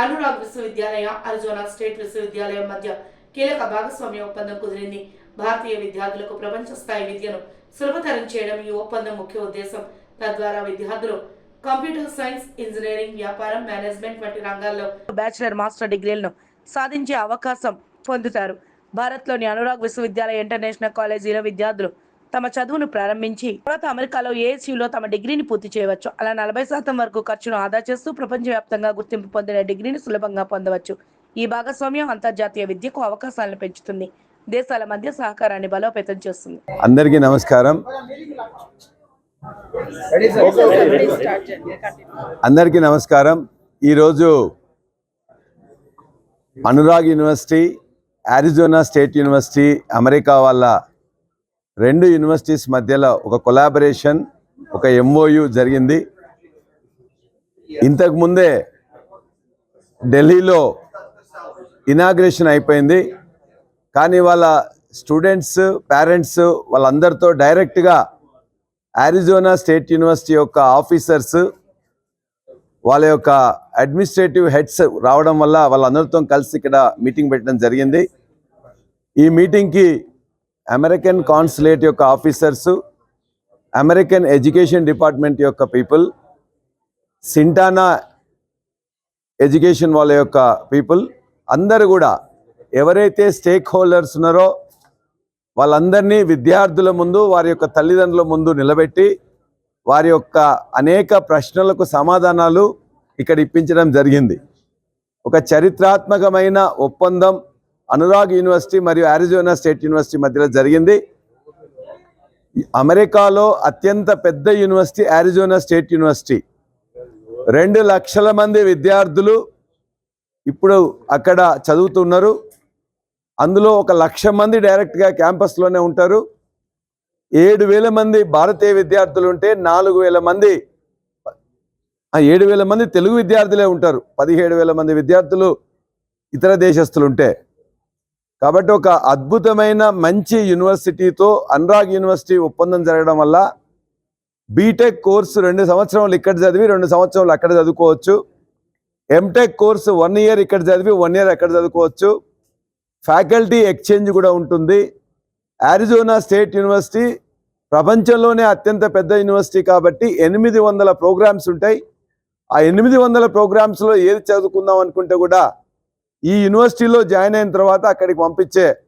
అనురాగ్ విశ్వవిద్యాలయ Arizona state విశ్వవిద్యాలయం మధ్య కీలక భాగస్వామ్య ఒప్పందం కుదిరింది. భారతీయ విద్యార్థులకు ప్రపంచ స్థాయి విద్యను సులభతరం చేయడం ఈ ఒప్పందం ముఖ్య ఉద్దేశం. తద్వారా విద్యార్థులు కంప్యూటర్ సైన్స్ ఇంజనీరింగ్ వ్యాపారం మేనేజ్మెంట్ వంటి రంగాల్లో బ్యాచిలర్ మాస్టర్ డిగ్రీలను సాధించే అవకాశం పొందుతారు. భారత్లోని అనురాగ్ విశ్వవిద్యాలయ ఇంటర్నేషనల్ కాలేజీలో విద్యార్థులు తమ చదువును ప్రారంభించి తర్వాత అమెరికాలో ఏఎస్యూలో తమ డిగ్రీని పూర్తి చేయవచ్చు. అలా నలభై శాతం వరకు ఖర్చును ఆదా చేస్తూ ప్రపంచవ్యాప్తంగా గుర్తింపు పొందిన డిగ్రీని సులభంగా పొందవచ్చు. ఈ భాగస్వామ్యం అంతర్జాతీయ విద్యకు అవకాశాలను పెంచుతుంది. దేశాల మధ్య సహకారాన్ని బలోపేతం చేస్తుంది. అందరికీ నమస్కారం. అందరికీ నమస్కారం. ఈరోజు Anurag university Arizona State University America వాళ్ళ రెండు యూనివర్సిటీస్ మధ్యలో ఒక కొలాబరేషన్ ఒక ఎంఓయు జరిగింది. ఇంతకుముందే ఢిల్లీలో ఇనాగ్రేషన్ అయిపోయింది. కానీ వాళ్ళ స్టూడెంట్స్ పేరెంట్స్ వాళ్ళందరితో డైరెక్ట్గా అరిజోనా స్టేట్ యూనివర్సిటీ యొక్క ఆఫీసర్స్ వాళ్ళ యొక్క అడ్మినిస్ట్రేటివ్ హెడ్స్ రావడం వల్ల వాళ్ళందరితో కలిసి ఇక్కడ మీటింగ్ పెట్టడం జరిగింది. ఈ మీటింగ్కి అమెరికన్ కాన్సులేట్ యొక్క ఆఫీసర్సు అమెరికన్ ఎడ్యుకేషన్ డిపార్ట్మెంట్ యొక్క పీపుల్ సింటానా ఎడ్యుకేషన్ వాళ్ళ యొక్క పీపుల్ అందరూ కూడా ఎవరైతే స్టేక్ హోల్డర్స్ ఉన్నారో వాళ్ళందరినీ విద్యార్థుల ముందు వారి యొక్క తల్లిదండ్రుల ముందు నిలబెట్టి వారి యొక్క అనేక ప్రశ్నలకు సమాధానాలు ఇక్కడ ఇప్పించడం జరిగింది. ఒక చరిత్రాత్మకమైన ఒప్పందం అనురాగ్ యూనివర్సిటీ మరియు ఆరిజోనా స్టేట్ యూనివర్సిటీ మధ్యలో జరిగింది. అమెరికాలో అత్యంత పెద్ద యూనివర్సిటీ ఆరిజోనా స్టేట్ యూనివర్సిటీ రెండు లక్షల మంది విద్యార్థులు ఇప్పుడు అక్కడ చదువుతున్నారు. అందులో ఒక లక్ష మంది డైరెక్ట్గా క్యాంపస్లోనే ఉంటారు. ఏడు వేల మంది భారతీయ విద్యార్థులు ఉంటే నాలుగు వేల మంది ఆ, ఏడు వేల మంది తెలుగు విద్యార్థులే ఉంటారు. పదిహేడు వేల మంది విద్యార్థులు ఇతర దేశస్తులు ఉంటే. కాబట్టి ఒక అద్భుతమైన మంచి యూనివర్సిటీతో అనురాగ్ యూనివర్సిటీ ఒప్పందం జరగడం వల్ల బీటెక్ కోర్సు రెండు సంవత్సరాలు ఇక్కడ చదివి రెండు సంవత్సరాలు అక్కడ చదువుకోవచ్చు. ఎంటెక్ కోర్సు వన్ ఇయర్ ఇక్కడ చదివి వన్ ఇయర్ అక్కడ చదువుకోవచ్చు. ఫ్యాకల్టీ ఎక్స్చేంజ్ కూడా ఉంటుంది. యారిజోనా స్టేట్ యూనివర్సిటీ ప్రపంచంలోనే అత్యంత పెద్ద యూనివర్సిటీ కాబట్టి ఎనిమిది వందల ప్రోగ్రామ్స్ ఉంటాయి. ఆ ఎనిమిది వందల ప్రోగ్రామ్స్లో ఏది చదువుకుందాం అనుకుంటే కూడా ఈ యూనివర్సిటీలో జాయిన్ అయిన తర్వాత అక్కడికి పంపించే